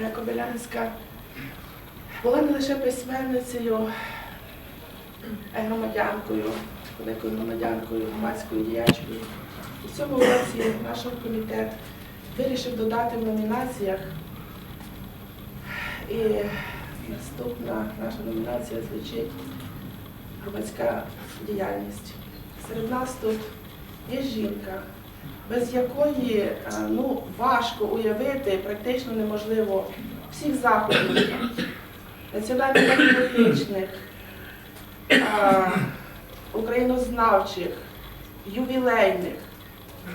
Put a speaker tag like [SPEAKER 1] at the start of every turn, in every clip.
[SPEAKER 1] Ольга Кобилянська була не лише письменницею, а й громадянкою, великою громадянкою, громадською діячкою. У цьому році наш комітет вирішив додати в номінаціях. І наступна наша номінація звучить громадська діяльність. Серед нас тут є жінка, без якої е, ну, важко уявити, практично неможливо всіх заходів національно-патріотичних, е, українознавчих, ювілейних,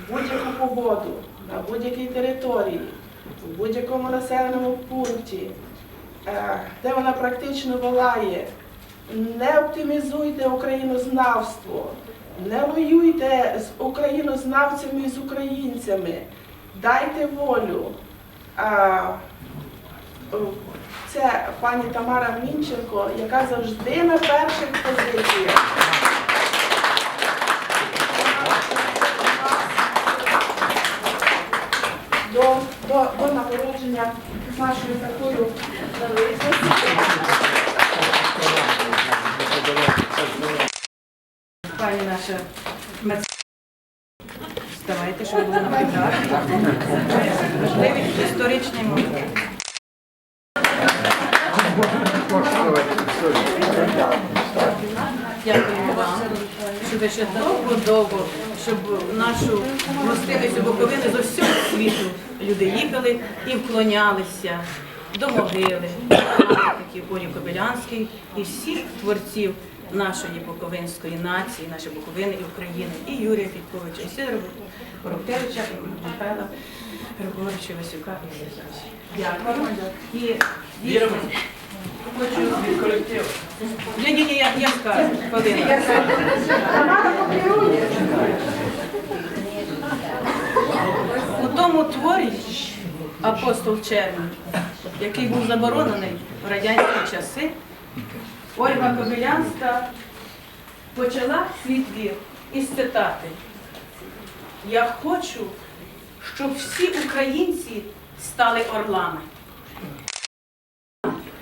[SPEAKER 1] будь-яку погоду, на будь-якій території, в будь-якому населеному пункті, е, де вона практично волає. Не оптимізуйте українознавство, не воюйте з українознавцями і з українцями, дайте волю. Це пані Тамара Мінченко, яка завжди на перших позиціях. До, до, до нагородження нашою такою великою.
[SPEAKER 2] Наша мец... Вставайте, щоб було на підрах. Важливий історичний момент. Дякуємо вам, що ви ще довго-довго, щоб нашу гостиницю Буковини з усього світу люди їхали і вклонялися до могили пам'ятників Олі Кобилянській і всіх творців нашої буковинської нації, нашої Буковини і України, і Юрія Фітковича, і Сидора Воробкевича, і Михайла Григоровича Васюка і. Дякую. І дійсно, хочу ні, ні, ні, я, я скажу. У тому творі апостол Чернь, який був заборонений в радянські часи, Ольга Кобилянська почала свій твір із цитати. Я хочу, щоб всі українці стали орлами.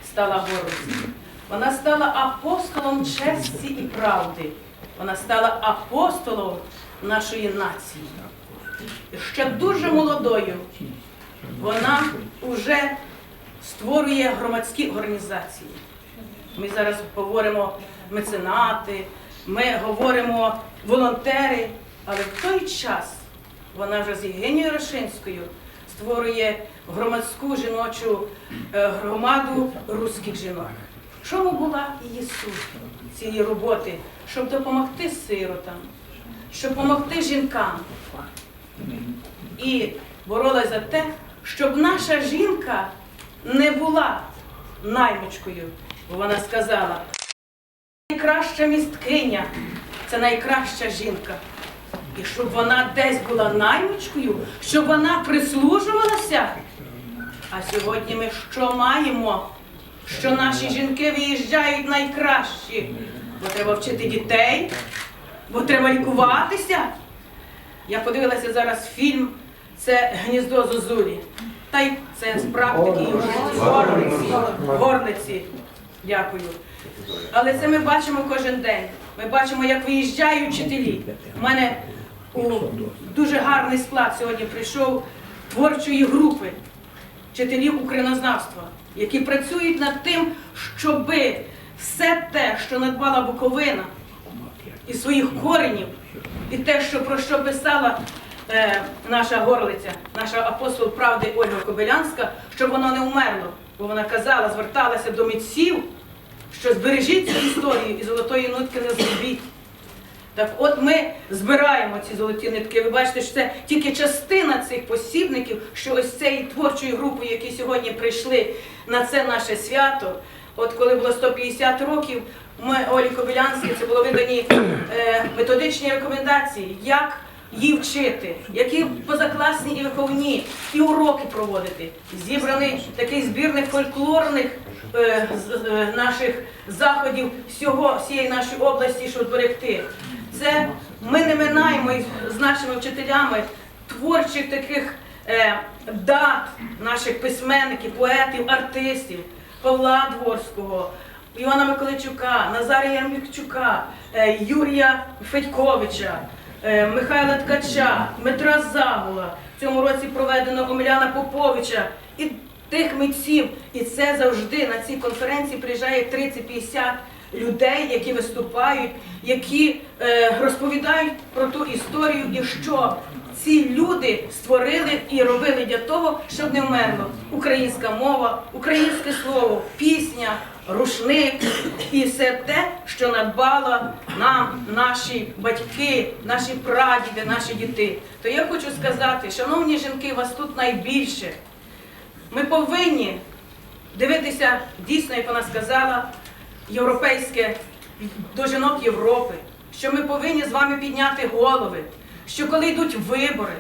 [SPEAKER 2] Стала гордістю. Вона стала апостолом честі і правди. Вона стала апостолом нашої нації. Ще дуже молодою вона вже створює громадські організації. Ми зараз говоримо меценати, ми говоримо волонтери, але в той час вона вже з Євгенією Рошинською створює громадську жіночу е, громаду руських жінок. Чому була її суть цієї роботи? Щоб допомогти сиротам, щоб допомогти жінкам. І боролась за те, щоб наша жінка не була наймичкою, бо вона сказала, найкраща місткиня це найкраща жінка. І щоб вона десь була наймичкою, щоб вона прислужувалася. А сьогодні ми що маємо? Що наші жінки виїжджають найкращі, бо треба вчити дітей, бо треба лікуватися. Я подивилася зараз фільм це гніздо Зозулі. Та й це з практики і горлиці. Дякую. Але це ми бачимо кожен день. Ми бачимо, як виїжджають вчителі. У мене у дуже гарний склад сьогодні прийшов творчої групи вчителів українознавства, які працюють над тим, щоби все те, що надбала Буковина, і своїх коренів, і те, що про що писала наша горлиця, наша апостол правди Ольга Кобилянська, щоб воно не вмерло. Бо вона казала, зверталася до митців, що збережіть цю історію і золотої нитки не зробіть. Так от ми збираємо ці золоті нитки. Ви бачите, що це тільки частина цих посібників, що ось цієї творчої групи, які сьогодні прийшли на це наше свято. От коли було 150 років, ми Олі Кобилянській, це було видані е, методичні рекомендації, як її вчити, які позакласні і виховні, і уроки проводити. Зібраний такий збірник фольклорних е, е, наших заходів всього всієї нашої області, щоб зберегти. Це ми не минаємо з нашими вчителями творчих таких е, дат наших письменників, поетів, артистів Павла Дворського, Івана Миколайчука, Назарія Ярмікчука, е, Юрія Федьковича, Михайла Ткача, Дмитра Загула. В цьому році проведено Омеляна Поповича і тих митців. І це завжди на цій конференції приїжджає 30-50 людей, які виступають, які е, розповідають про ту історію і що ці люди створили і робили для того, щоб не вмерло українська мова, українське слово, пісня, рушник і все те, що надбала нам наші батьки, наші прадіди, наші діти. То я хочу сказати, шановні жінки, вас тут найбільше. Ми повинні дивитися дійсно, як вона сказала, європейське до жінок Європи, що ми повинні з вами підняти голови, що коли йдуть вибори,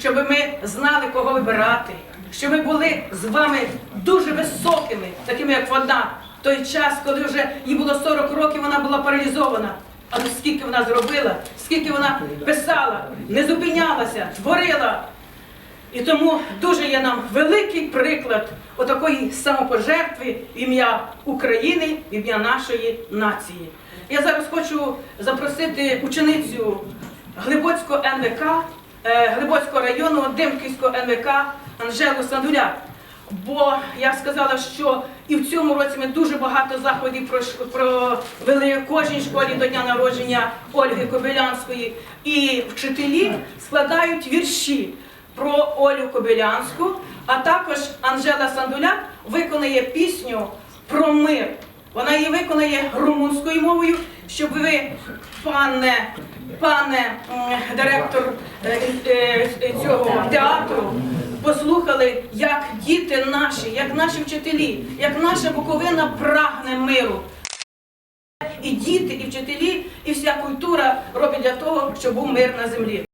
[SPEAKER 2] щоб ми знали, кого вибирати, щоб ми були з вами дуже високими, такими як вона. Той час, коли вже їй було 40 років, вона була паралізована. Але скільки вона зробила, скільки вона писала, не зупинялася, творила. І тому дуже є нам великий приклад отакої самопожертви ім'я України, ім'я нашої нації. Я зараз хочу запросити ученицю Глибоцького НВК, е, Глибоцького району, Димківського НВК Анжелу Сандуляк. Бо я сказала, що і в цьому році ми дуже багато заходів провели в кожній школі до дня народження Ольги Кобилянської. І вчителі складають вірші про Олю Кобилянську, а також Анжела Сандуляк виконає пісню про мир. Вона її виконає румунською мовою, щоб ви, пане, пане директор е, е, е, цього театру, послухали, як діти наші, як наші вчителі, як наша Буковина прагне миру. І діти, і вчителі, і вся культура роблять для того, щоб був мир на землі.